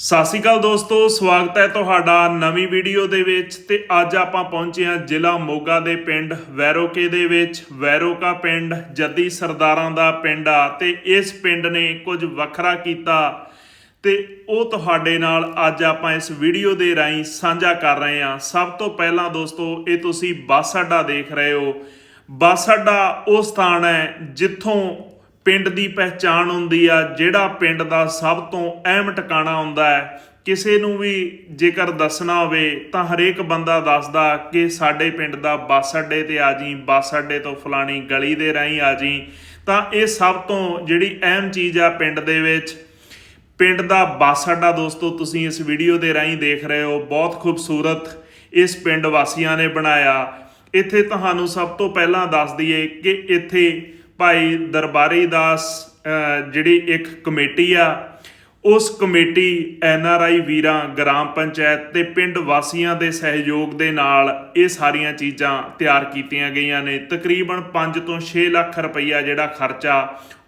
ਸਤਿ ਸ਼੍ਰੀ ਅਕਾਲ ਦੋਸਤੋ, ਸਵਾਗਤ ਹੈ ਤੁਹਾਡਾ ਨਵੀਂ ਵੀਡੀਓ ਦੇ ਵਿੱਚ ਤੇ ਅੱਜ ਆਪਾਂ ਪਹੁੰਚੇ ਹਾਂ ਜ਼ਿਲ੍ਹਾ ਮੋਗਾ ਦੇ ਪਿੰਡ ਵੈਰੋਕੇ ਦੇ ਵਿੱਚ। ਵੈਰੋਕਾ ਪਿੰਡ ਜੱਦੀ ਸਰਦਾਰਾਂ ਦਾ ਪਿੰਡ ਆ ਤੇ ਇਸ ਪਿੰਡ ਨੇ ਕੁਝ ਵੱਖਰਾ ਕੀਤਾ ਤੇ ਉਹ ਤੁਹਾਡੇ ਨਾਲ ਅੱਜ ਆਪਾਂ ਇਸ ਵੀਡੀਓ ਦੇ ਰਾਹੀਂ ਸਾਂਝਾ ਕਰ ਰਹੇ ਹਾਂ। ਸਭ ਤੋਂ ਪਹਿਲਾਂ ਦੋਸਤੋ, ਇਹ ਤੁਸੀਂ ਬੱਸ ਅੱਡਾ ਦੇਖ ਰਹੇ ਹੋ। ਬੱਸ ਅੱਡਾ ਉਹ ਸਥਾਨ ਹੈ ਜਿੱਥੋਂ ਪਿੰਡ ਦੀ ਪਹਿਚਾਣ ਹੁੰਦੀ ਆ, ਜਿਹੜਾ ਪਿੰਡ ਦਾ ਸਭ ਤੋਂ ਅਹਿਮ ਟਿਕਾਣਾ ਹੁੰਦਾ ਹੈ। ਕਿਸੇ ਨੂੰ ਵੀ ਜੇਕਰ ਦੱਸਣਾ ਹੋਵੇ ਤਾਂ ਹਰੇਕ ਬੰਦਾ ਦੱਸਦਾ ਕਿ ਸਾਡੇ ਪਿੰਡ ਦਾ ਬੱਸ ਅੱਡੇ ਤੇ ਆ ਜੀ ਬੱਸ ਅੱਡੇ ਤੋਂ ਫਲਾਣੀ ਗਲੀ ਦੇ ਰਾਹੀਂ ਆ ਜੀ ਤਾਂ ਇਹ ਸਭ ਤੋਂ ਜਿਹੜੀ ਅਹਿਮ ਚੀਜ਼ ਆ ਪਿੰਡ ਦੇ ਵਿੱਚ। ਪਿੰਡ ਦਾ ਬੱਸ ਅੱਡਾ ਦੋਸਤੋ, ਤੁਸੀਂ ਇਸ ਵੀਡੀਓ ਦੇ ਰਾਹੀਂ ਦੇਖ ਰਹੇ ਹੋ, ਬਹੁਤ ਖੂਬਸੂਰਤ ਇਸ ਪਿੰਡ ਵਾਸੀਆਂ ਨੇ ਬਣਾਇਆ। ਇੱਥੇ ਤੁਹਾਨੂੰ ਸਭ ਤੋਂ ਪਹਿਲਾਂ ਦੱਸ ਦਈਏ ਕਿ ਇੱਥੇ ਭਾਈ ਦਰਬਾਰੀ ਦਾਸ ਜਿਹੜੀ ਇੱਕ ਕਮੇਟੀ ਆ, ਉਸ ਕਮੇਟੀ ਐਨ ਆਰ ਆਈ ਵੀਰਾਂ, ਗ੍ਰਾਮ ਪੰਚਾਇਤ ਤੇ ਪਿੰਡ ਵਾਸੀਆਂ ਦੇ ਸਹਿਯੋਗ ਦੇ ਨਾਲ ਇਹ ਸਾਰੀਆਂ ਚੀਜ਼ਾਂ ਤਿਆਰ ਕੀਤੀਆਂ ਗਈਆਂ ਨੇ। ਤਕਰੀਬਨ 5 ਤੋਂ 6 ਲੱਖ ਰੁਪਈਆ ਜਿਹੜਾ ਖਰਚਾ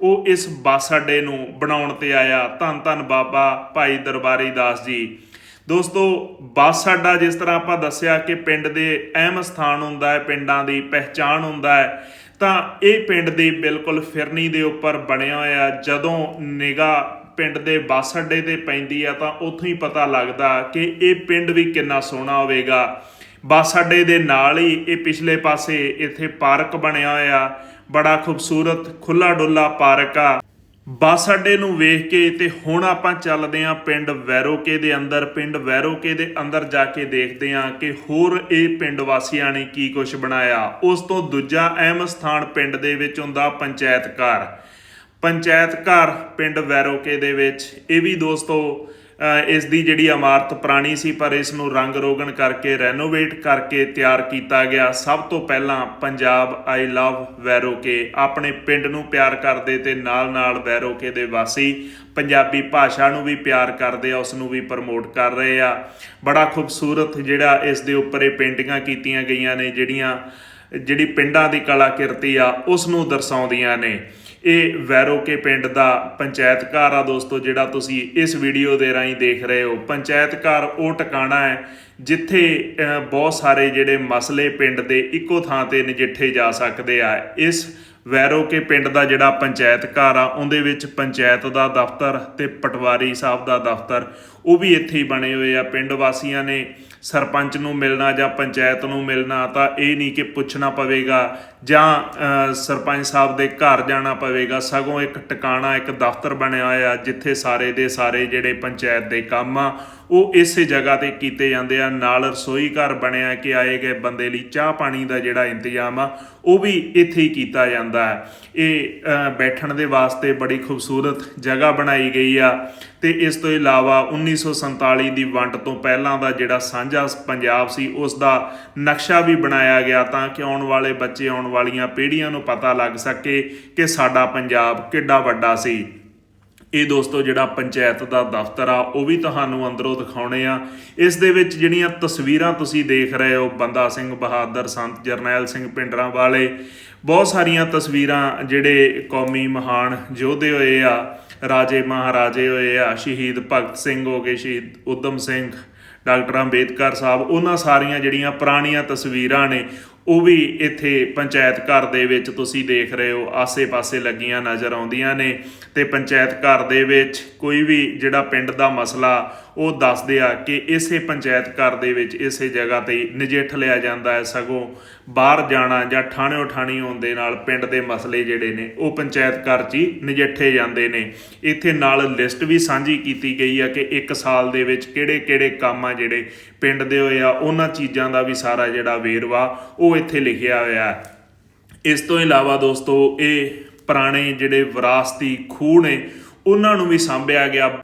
ਉਹ ਇਸ ਬੱਸ ਅੱਡੇ ਨੂੰ ਬਣਾਉਣ ਤੇ ਆਇਆ। ਧੰਨ ਧੰਨ ਬਾਬਾ ਭਾਈ ਦਰਬਾਰੀ ਦਾਸ ਜੀ। ਦੋਸਤੋ, ਬੱਸ ਅੱਡਾ ਜਿਸ ਤਰ੍ਹਾਂ ਆਪਾਂ ਦੱਸਿਆ ਕਿ ਪਿੰਡ ਦੇ ਅਹਿਮ ਸਥਾਨ ਹੁੰਦਾ ਹੈ, ਪਿੰਡਾਂ ਦੀ ਪਹਿਚਾਣ ਹੁੰਦਾ ਹੈ ਤਾਂ ਇਹ ਪਿੰਡ ਦੀ ਬਿਲਕੁਲ ਫਿਰਨੀ ਦੇ ਉੱਪਰ ਬਣਿਆ ਹੋਇਆ ਜਦੋਂ ਨਿਗਾ ਪਿੰਡ ਦੇ ਬੱਸ ਅੱਡੇ ਤੇ ਪੈਂਦੀ ਆ ਤਾਂ ਉੱਥੋਂ ਹੀ ਪਤਾ ਲੱਗਦਾ ਕਿ ਇਹ ਪਿੰਡ ਵੀ ਕਿੰਨਾ ਸੋਹਣਾ ਹੋਵੇਗਾ। ਬੱਸ ਅੱਡੇ ਦੇ ਨਾਲ ਹੀ ਇਹ ਪਿਛਲੇ ਪਾਸੇ ਇੱਥੇ ਪਾਰਕ ਬਣਿਆ ਹੋਇਆ। ਬੜਾ ਖੂਬਸੂਰਤ ਖੁੱਲਾ ਡੁੱਲਾ ਪਾਰਕ ਆ। ਬੱਸ ਅੱਡੇ ਨੂੰ ਵੇਖ ਕੇ ਤੇ ਹੁਣ ਆਪਾਂ ਚੱਲਦੇ ਆਂ ਪਿੰਡ ਵੈਰੋਕੇ ਦੇ ਅੰਦਰ। ਪਿੰਡ ਵੈਰੋਕੇ ਦੇ ਅੰਦਰ ਜਾ ਕੇ ਦੇਖਦੇ ਆਂ ਕਿ ਹੋਰ ਇਹ ਪਿੰਡ ਵਾਸੀਆਂ ਨੇ ਕੀ ਕੁਝ ਬਣਾਇਆ। ਉਸ ਤੋਂ ਦੂਜਾ ਅਹਿਮ ਸਥਾਨ ਪਿੰਡ ਦੇ ਵਿੱਚ ਹੁੰਦਾ ਪੰਚਾਇਤ ਘਰ। ਪੰਚਾਇਤ ਘਰ ਪਿੰਡ ਵੈਰੋਕੇ ਦੇ ਵਿੱਚ। ਇਹ ਵੀ ਦੋਸਤੋ ਇਸ ਦੀ ਜਿਹੜੀ ਇਮਾਰਤ ਪੁਰਾਣੀ ਸੀ, ਪਰ ਇਸ ਨੂੰ ਰੰਗ ਰੋਗਨ ਕਰਕੇ ਰੈਨੋਵੇਟ ਕਰਕੇ ਤਿਆਰ ਕੀਤਾ ਗਿਆ। ਸਭ ਤੋਂ ਪਹਿਲਾਂ ਪੰਜਾਬ ਆਈ ਲਵ ਵੈਰੋਕੇ ਆਪਣੇ ਪਿੰਡ ਨੂੰ ਪਿਆਰ ਕਰਦੇ ਤੇ ਨਾਲ-ਨਾਲ ਵੈਰੋਕੇ ਦੇ ਵਾਸੀ ਪੰਜਾਬੀ ਭਾਸ਼ਾ ਨੂੰ ਵੀ ਪਿਆਰ ਕਰਦੇ ਆ ਉਸ ਨੂੰ ਵੀ ਪ੍ਰਮੋਟ ਕਰ ਰਹੇ ਆ। ਬੜਾ ਖੂਬਸੂਰਤ ਜਿਹੜਾ ਇਸ ਦੇ ਉੱਪਰ ਇਹ ਪੇਂਟਿੰਗਾਂ ਕੀਤੀਆਂ ਗਈਆਂ ਨੇ, ਜਿਹੜੀਆਂ ਜਿਹੜੀ ਪਿੰਡਾਂ ਦੀ ਕਲਾਕਿਰਤੀ ਆ, ਉਸ ਨੂੰ ਦਰਸਾਉਂਦੀਆਂ ਨੇ। ਇਹ ਵੈਰੋਕੇ ਪਿੰਡ ਦਾ ਪੰਚਾਇਤ ਘਰ ਆ ਦੋਸਤੋ, ਜਿਹੜਾ ਤੁਸੀਂ ਇਸ ਵੀਡੀਓ ਦੇ ਰਾਹੀਂ ਦੇਖ ਰਹੇ ਹੋ। ਪੰਚਾਇਤ ਘਰ ਉਹ ਟਿਕਾਣਾ ਹੈ, ਜਿੱਥੇ ਬਹੁਤ ਸਾਰੇ ਜਿਹੜੇ ਮਸਲੇ ਪਿੰਡ ਦੇ ਇੱਕੋ ਥਾਂ ਤੇ ਨਜਿੱਠੇ ਜਾ ਸਕਦੇ ਆ। ਇਸ ਵੈਰੋਕੇ ਪਿੰਡ ਦਾ ਜਿਹੜਾ ਪੰਚਾਇਤ ਘਰ ਆ, ਉਹਦੇ ਵਿੱਚ ਪੰਚਾਇਤ ਦਾ ਦਫ਼ਤਰ ਤੇ ਪਟਵਾਰੀ ਸਾਹਿਬ ਦਾ ਦਫ਼ਤਰ, ਉਹ ਵੀ ਇੱਥੇ ਹੀ ਬਣੇ ਹੋਏ ਆ। ਪਿੰਡ ਵਾਸੀਆਂ ਨੇ ਸਰਪੰਚ ਨੂੰ ਮਿਲਣਾ ਜਾਂ ਪੰਚਾਇਤ ਨੂੰ ਮਿਲਣਾ ਤਾਂ ਇਹ ਨਹੀਂ ਕਿ ਪੁੱਛਣਾ ਪਵੇਗਾ ਜਾਂ ਸਰਪੰਚ ਸਾਹਿਬ ਦੇ ਘਰ ਜਾਣਾ ਪਵੇਗਾ। ਸਗੋਂ ਇੱਕ ਟਿਕਾਣਾ, ਇੱਕ ਦਫ਼ਤਰ ਬਣਿਆ ਹੋਇਆ ਜਿੱਥੇ ਸਾਰੇ ਦੇ ਸਾਰੇ ਜਿਹੜੇ ਪੰਚਾਇਤ ਦੇ ਕੰਮ ਆ ਉਹ ਇਸੇ ਜਗ੍ਹਾ ਤੇ ਕੀਤੇ ਜਾਂਦੇ ਆ। ਨਾਲ ਰਸੋਈ ਘਰ ਬਣਿਆ ਕਿ ਆਏ ਗਏ ਬੰਦੇ ਲਈ ਚਾਹ ਪਾਣੀ ਦਾ ਜਿਹੜਾ ਇੰਤਜ਼ਾਮ ਆ, ਉਹ ਵੀ ਇੱਥੇ ਹੀ ਕੀਤਾ ਜਾਂਦਾ ਹੈ। ਇਹ ਬੈਠਣ ਦੇ ਵਾਸਤੇ ਬੜੀ ਖੂਬਸੂਰਤ ਜਗ੍ਹਾ ਬਣਾਈ ਗਈ ਆ ਤੇ ਇਸ ਤੋਂ ਇਲਾਵਾ 1947 ਦੀ ਵੰਡ ਤੋਂ ਪਹਿਲਾਂ ਦਾ ਜਿਹੜਾ ਸਾਂਝਾ ਪੰਜਾਬ ਸੀ, ਉਸ ਦਾ ਨਕਸ਼ਾ ਵੀ ਬਣਾਇਆ ਗਿਆ ਤਾਂ ਕਿ ਆਉਣ ਵਾਲੇ ਬੱਚੇ, ਆਉਣ ਵਾਲੀਆਂ ਪੀੜ੍ਹੀਆਂ ਨੂੰ ਪਤਾ ਲੱਗ ਸਕੇ ਕਿ ਸਾਡਾ ਪੰਜਾਬ ਕਿੱਡਾ ਵੱਡਾ ਸੀ। ਇਹ ਦੋਸਤੋ ਜਿਹੜਾ ਪੰਚਾਇਤ ਦਾ ਦਫ਼ਤਰ ਆ, ਉਹ ਵੀ ਤੁਹਾਨੂੰ ਅੰਦਰੋਂ ਦਿਖਾਉਣੇ ਆ। ਇਸ ਦੇ ਵਿੱਚ ਜਿਹੜੀਆਂ ਤਸਵੀਰਾਂ ਤੁਸੀਂ ਦੇਖ ਰਹੇ ਹੋ, ਬੰਦਾ ਸਿੰਘ, ਬਹਾਦਰ ਸੰਤ, ਜਰਨੈਲ ਸਿੰਘ ਪਿੰਡਰਾਂ ਵਾਲੇ, ਬਹੁਤ ਸਾਰੀਆਂ ਤਸਵੀਰਾਂ ਜਿਹੜੇ ਕੌਮੀ ਮਹਾਨ ਯੋਧੇ ਹੋਏ ਆ, ਰਾਜੇ ਮਹਾਰਾਜੇ ਹੋਏ ਆ, ਸ਼ਹੀਦ ਭਗਤ ਸਿੰਘ ਹੋ ਗਏ, ਸ਼ਹੀਦ ਉਦਮ ਸਿੰਘ, ਡਾਕਟਰ ਅੰਬੇਦਕਰ ਸਾਹਿਬ, ਉਹਨਾਂ ਸਾਰੀਆਂ ਜਿਹੜੀਆਂ ਪੁਰਾਣੀਆਂ ਤਸਵੀਰਾਂ ਨੇ ਉਹ ਵੀ ਇੱਥੇ ਪੰਚਾਇਤ ਘਰ ਦੇ ਵਿੱਚ ਤੁਸੀਂ ਦੇਖ ਰਹੇ ਹੋ, ਆਸੇ-ਪਾਸੇ ਲੱਗੀਆਂ ਨਜ਼ਰ ਆਉਂਦੀਆਂ ਨੇ ਤੇ ਪੰਚਾਇਤ ਘਰ ਦੇ ਵਿੱਚ ਕੋਈ ਵੀ ਜਿਹੜਾ ਪਿੰਡ ਦਾ ਮਸਲਾ, ਉਹ ਦੱਸਦੇ ਆ ਕਿ ਇਸੇ ਪੰਚਾਇਤ ਘਰ ਦੇ ਵਿੱਚ ਇਸੇ ਜਗ੍ਹਾ ਤੇ ਨਜਿੱਠ ਲਿਆ ਜਾਂਦਾ ਹੈ, ਸਗੋਂ ਬਾਹਰ ਜਾਣਾ ਜਾਂ ਠਾਣਿਓ ਠਾਣੀ ਹੋਣ ਦੇ ਨਾਲ ਪਿੰਡ ਦੇ ਮਸਲੇ ਜਿਹੜੇ ਨੇ, ਉਹ ਪੰਚਾਇਤ ਘਰ 'ਚ ਹੀ ਨਜਿੱਠੇ ਜਾਂਦੇ ਨੇ। ਇੱਥੇ ਨਾਲ ਲਿਸਟ ਵੀ ਸਾਂਝੀ ਕੀਤੀ ਗਈ ਆ ਕਿ ਇੱਕ ਸਾਲ ਦੇ ਵਿੱਚ ਕਿਹੜੇ-ਕਿਹੜੇ ਕੰਮ ਆ ਜਿਹੜੇ ਪਿੰਡ ਦੇ ਹੋਏ ਆ, ਉਹਨਾਂ ਚੀਜ਼ਾਂ ਦਾ ਵੀ ਸਾਰਾ ਜਿਹੜਾ ਵੇਰਵਾ, ਉਹ ਇੱਥੇ ਲਿਖਿਆ ਹੋਇਆ ਇਸ ਤੋਂ ਇਲਾਵਾ ਦੋਸਤੋ, ਇਹ ਪੁਰਾਣੇ ਜਿਹੜੇ ਵਿਰਾਸਤੀ ਖੂਹ ਨੇ, ਉਹਨਾਂ ਨੂੰ ਵੀ ਸਾਂਭਿਆ ਗਿਆ।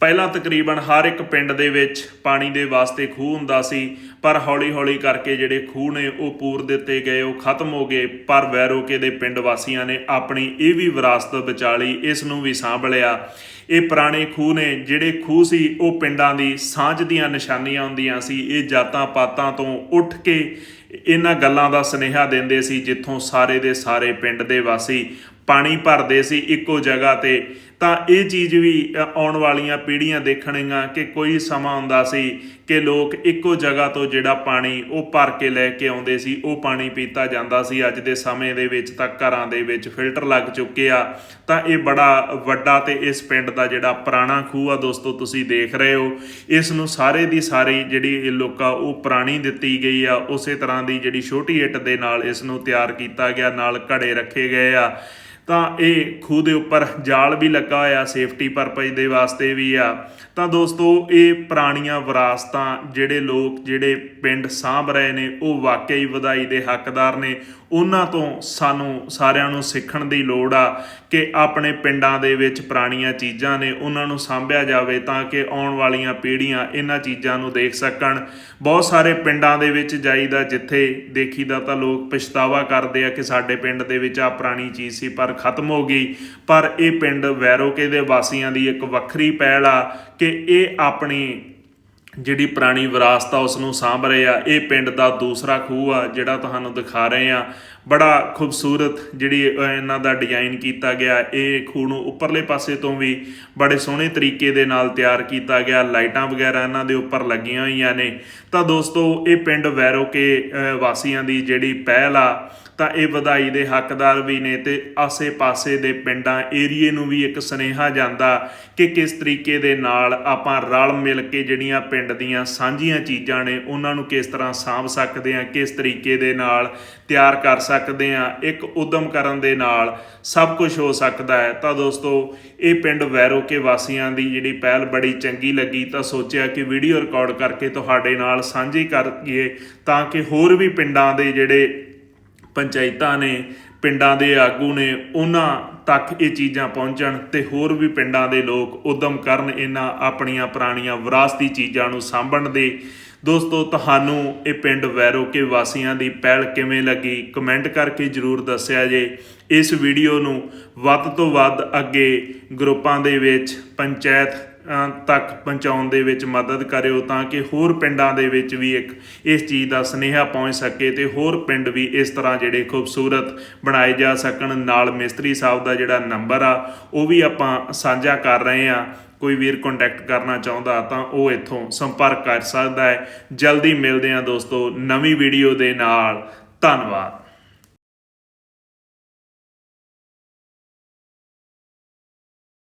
ਪਹਿਲਾਂ ਤਕਰੀਬਨ ਹਰ ਇੱਕ ਪਿੰਡ ਦੇ ਵਿੱਚ ਪਾਣੀ ਦੇ ਵਾਸਤੇ ਖੂਹ ਹੁੰਦਾ ਸੀ, ਪਰ ਹੌਲੀ-ਹੌਲੀ ਕਰਕੇ ਜਿਹੜੇ ਖੂਹ ਨੇ, ਉਹ ਪੂਰ ਦਿੱਤੇ ਗਏ, ਉਹ ਖਤਮ ਹੋ ਗਏ। ਪਰ ਵੈਰੋਕੇ ਦੇ ਪਿੰਡ ਵਾਸੀਆਂ ਨੇ ਆਪਣੀ ਇਹ ਵੀ ਵਿਰਾਸਤ ਬਚਾ ਇਸ ਨੂੰ ਵੀ ਸਾਂਭ ਲਿਆ। ਇਹ ਪੁਰਾਣੇ ਖੂਹ ਨੇ, ਜਿਹੜੇ ਖੂਹ ਸੀ, ਉਹ ਪਿੰਡਾਂ ਦੀ ਸਾਂਝ ਦੀਆਂ ਨਿਸ਼ਾਨੀਆਂ ਹੁੰਦੀਆਂ ਸੀ। ਇਹ ਜਾਤਾਂ ਪਾਤਾਂ ਤੋਂ ਉੱਠ ਕੇ ਇਹਨਾਂ ਗੱਲਾਂ ਦਾ ਸੁਨੇਹਾ ਦਿੰਦੇ ਸੀ ਜਿੱਥੋਂ ਸਾਰੇ ਦੇ ਸਾਰੇ ਪਿੰਡ ਦੇ ਵਾਸੀ ਪਾਣੀ ਭਰਦੇ ਸੀ ਇੱਕੋ ਜਗ੍ਹਾ ਤੇ। ਤਾਂ ਇਹ ਚੀਜ਼ ਵੀ ਆਉਣ ਵਾਲੀਆਂ ਪੀੜ੍ਹੀਆਂ ਦੇਖਣਗੀਆਂ ਕਿ ਕੋਈ ਸਮਾਂ ਹੁੰਦਾ ਸੀ ਕਿ ਲੋਕ ਇੱਕੋ ਜਗ੍ਹਾ ਤੋਂ ਜਿਹੜਾ ਪਾਣੀ ਉਹ ਭਰ ਕੇ ਲੈ ਕੇ ਆਉਂਦੇ ਸੀ, ਉਹ ਪਾਣੀ ਪੀਤਾ ਜਾਂਦਾ ਸੀ। ਅੱਜ ਦੇ ਸਮੇਂ ਦੇ ਵਿੱਚ ਤਾਂ ਘਰਾਂ ਦੇ ਵਿੱਚ ਫਿਲਟਰ ਲੱਗ ਚੁੱਕੇ ਆ। ਤਾਂ ਇਹ ਬੜਾ ਵੱਡਾ ਤੇ ਇਸ ਪਿੰਡ ਦਾ ਜਿਹੜਾ ਪੁਰਾਣਾ ਖੂਹ ਆ ਦੋਸਤੋ, ਤੁਸੀਂ ਦੇਖ ਰਹੇ ਹੋ। ਇਸ ਨੂੰ ਸਾਰੇ ਦੀ ਸਾਰੀ ਜਿਹੜੀ ਇਹ ਲੋਕਾਂ ਉਹ ਪੁਰਾਣੀ ਦਿੱਤੀ ਗਈ ਆ। ਉਸੇ ਤਰ੍ਹਾਂ ਦੀ ਜਿਹੜੀ ਛੋਟੀ ਇੱਟ ਦੇ ਨਾਲ ਇਸ ਨੂੰ ਤਿਆਰ ਕੀਤਾ ਗਿਆ, ਨਾਲ ਘੜੇ ਰੱਖੇ ਗਏ ਆ। ਤਾਂ ਇਹ ਖੂਹ ਦੇ ਉੱਪਰ ਜਾਲ ਵੀ ਲੱਗਾ ਹੋਇਆ ਸੇਫਟੀ ਪਰਪਸ ਦੇ ਵਾਸਤੇ ਵੀ ਆ। ਤਾਂ ਦੋਸਤੋ, ਇਹ ਪੁਰਾਣੀਆਂ ਵਿਰਾਸਤਾਂ ਜਿਹੜੇ ਲੋਕ, ਜਿਹੜੇ ਪਿੰਡ ਸਾਂਭ ਰਹੇ ਨੇ, ਉਹ ਵਾਕਈ ਵਧਾਈ ਦੇ ਹੱਕਦਾਰ ਨੇ। ਉਹਨਾਂ ਤੋਂ ਸਾਨੂੰ ਸਾਰਿਆਂ ਨੂੰ ਸਿੱਖਣ ਦੀ ਲੋੜ ਆ ਕਿ ਆਪਣੇ ਪਿੰਡਾਂ ਦੇ ਵਿੱਚ ਪੁਰਾਣੀਆਂ ਚੀਜ਼ਾਂ ਨੇ, ਉਹਨਾਂ ਨੂੰ ਸਾਂਭਿਆ ਜਾਵੇ ਤਾਂ ਕਿ ਆਉਣ ਵਾਲੀਆਂ ਪੀੜ੍ਹੀਆਂ ਇਹਨਾਂ ਚੀਜ਼ਾਂ ਨੂੰ ਦੇਖ ਸਕਣ। ਬਹੁਤ ਸਾਰੇ ਪਿੰਡਾਂ ਦੇ ਵਿੱਚ ਜਾਈਦਾ, ਜਿੱਥੇ ਦੇਖੀਦਾ ਤਾਂ ਲੋਕ ਪਛਤਾਵਾ ਕਰਦੇ ਆ ਕਿ ਸਾਡੇ ਪਿੰਡ ਦੇ ਵਿੱਚ ਆ ਪੁਰਾਣੀ ਚੀਜ਼ ਸੀ, ਪਰ ਖਤਮ ਹੋ ਗਈ। ਪਰ ਇਹ ਪਿੰਡ ਵੈਰੋਕੇ ਦੇ ਵਾਸੀਆਂ ਦੀ ਇੱਕ ਵੱਖਰੀ ਪਹਿਲ ਆ ਕਿ ਇਹ ਆਪਣੀ ਜਿਹੜੀ ਪੁਰਾਣੀ ਵਿਰਾਸਤ ਆ ਉਸ ਨੂੰ ਸਾਂਭ ਰਹੇ ਆ। ਇਹ ਪਿੰਡ ਦਾ ਦੂਸਰਾ ਖੂਹ ਆ, ਜਿਹੜਾ ਤੁਹਾਨੂੰ ਦਿਖਾ ਰਹੇ ਆ। ਬੜਾ ਖੂਬਸੂਰਤ ਜਿਹੜੀ ਇਹਨਾਂ ਦਾ ਡਿਜ਼ਾਈਨ ਕੀਤਾ ਗਿਆ। ਇਹ ਖੂਹ ਨੂੰ ਉੱਪਰਲੇ ਪਾਸੇ ਤੋਂ ਵੀ ਬੜੇ ਸੋਹਣੇ ਤਰੀਕੇ ਦੇ ਨਾਲ ਤਿਆਰ ਕੀਤਾ ਗਿਆ। ਲਾਈਟਾਂ ਵਗੈਰਾ ਇਹਨਾਂ ਦੇ ਉੱਪਰ ਲੱਗੀਆਂ ਹੋਈਆਂ ਨੇ। ਤਾਂ ਦੋਸਤੋ ਇਹ ਪਿੰਡ ਵੈਰੋਕੇ ਅ, ਵਾਸੀਆਂ ਦੀ ਜਿਹੜੀ ਪਹਿਲ ਆ ਤਾਂ ਇਹ ਵਧਾਈ ਦੇ ਹੱਕਦਾਰ ਵੀ ਨੇ ਤੇ ਆਸੇ-ਪਾਸੇ ਦੇ ਪਿੰਡਾਂ ਏਰੀਏ ਨੂੰ ਵੀ ਇੱਕ ਸਨੇਹਾ ਜਾਂਦਾ ਕਿ ਕਿਸ ਤਰੀਕੇ ਦੇ ਨਾਲ ਆਪਾਂ ਰਲ ਮਿਲ ਕੇ ਜਿਹੜੀਆਂ ਪਿੰਡ ਦੀਆਂ ਸਾਂਝੀਆਂ ਚੀਜ਼ਾਂ ਨੇ ਉਹਨਾਂ ਨੂੰ ਕਿਸ ਤਰ੍ਹਾਂ ਸਾਂਭ ਸਕਦੇ ਆ ਕਿਸ ਤਰੀਕੇ ਦੇ ਨਾਲ ਤਿਆਰ ਕਰ ਸਕਦੇ ਆ ਇੱਕ ਉਦਮ ਕਰਨ ਦੇ ਨਾਲ ਸਭ ਕੁਝ ਹੋ ਸਕਦਾ ਹੈ। ਤਾਂ ਦੋਸਤੋ, ਇਹ ਪਿੰਡ ਵੈਰੋਕੇ ਵਾਸੀਆਂ ਦੀ ਜਿਹੜੀ ਪਹਿਲ ਬੜੀ ਚੰਗੀ ਲੱਗੀ, ਤਾਂ ਸੋਚਿਆ ਕਿ ਵੀਡੀਓ ਰਿਕਾਰਡ ਕਰਕੇ ਤੁਹਾਡੇ ਨਾਲ ਸਾਂਝੀ ਕਰੀਏ ਤਾਂ ਕਿ ਹੋਰ ਵੀ ਪਿੰਡਾਂ ਦੇ ਜਿਹੜੇ ਪੰਚਾਇਤਾਂ ਨੇ, ਪਿੰਡਾਂ ਦੇ ਆਗੂ ਨੇ, ਉਹਨਾਂ ਤੱਕ ਇਹ ਚੀਜ਼ਾਂ ਪਹੁੰਚਣ ਤੇ ਹੋਰ ਵੀ ਪਿੰਡਾਂ ਦੇ ਲੋਕ ਉਦਮ ਕਰਨ ਇਹਨਾਂ ਆਪਣੀਆਂ ਪੁਰਾਣੀਆਂ ਵਿਰਾਸਤੀ ਚੀਜ਼ਾਂ ਨੂੰ ਸਾਂਭਣ ਦੇ। ਦੋਸਤੋ, ਤੁਹਾਨੂੰ ਇਹ ਪਿੰਡ ਵੈਰੋਕੇ ਵਾਸੀਆਂ ਦੀ ਪਹਿਲ ਕਿਵੇਂ ਲੱਗੀ? ਕਮੈਂਟ ਕਰਕੇ ਜਰੂਰ ਦੱਸਿਆ ਜੇ। ਇਸ ਵੀਡੀਓ ਨੂੰ ਵੱਧ ਤੋਂ ਵੱਧ ਅੱਗੇ ਗਰੁੱਪਾਂ ਦੇ ਵਿੱਚ, ਪੰਚਾਇਤ ਤੱਕ ਪਹੁੰਚਾਉਣ ਦੇ ਵਿੱਚ ਮਦਦ ਕਰਿਓ ਤਾਂ ਕਿ ਹੋਰ ਪਿੰਡਾਂ ਦੇ ਵਿੱਚ ਵੀ ਇੱਕ ਇਸ ਚੀਜ਼ ਦਾ ਸਨੇਹਾ ਪਹੁੰਚ ਸਕੇ ਤੇ ਹੋਰ ਪਿੰਡ ਵੀ ਇਸ ਤਰ੍ਹਾਂ ਜਿਹੜੇ ਖੂਬਸੂਰਤ ਬਣਾਏ ਜਾ ਸਕਣ। ਨਾਲ ਮਿਸਤਰੀ ਸਾਹਿਬ ਦਾ ਦਾ ਜਿਹੜਾ ਨੰਬਰ ਆ, ਉਹ ਵੀ ਆਪਾਂ ਸਾਂਝਾ ਕਰ ਰਹੇ ਆ ਕੋਈ ਵੀਰ ਕੰਟੈਕਟ ਕਰਨਾ ਚਾਹੁੰਦਾ ਤਾਂ ਉਹ ਇੱਥੋਂ ਸੰਪਰਕ ਕਰ ਸਕਦਾ ਹੈ। ਜਲਦੀ ਮਿਲਦੇ ਆ ਦੋਸਤੋ ਨਵੀਂ ਵੀਡੀਓ ਦੇ ਨਾਲ। ਧੰਨਵਾਦ।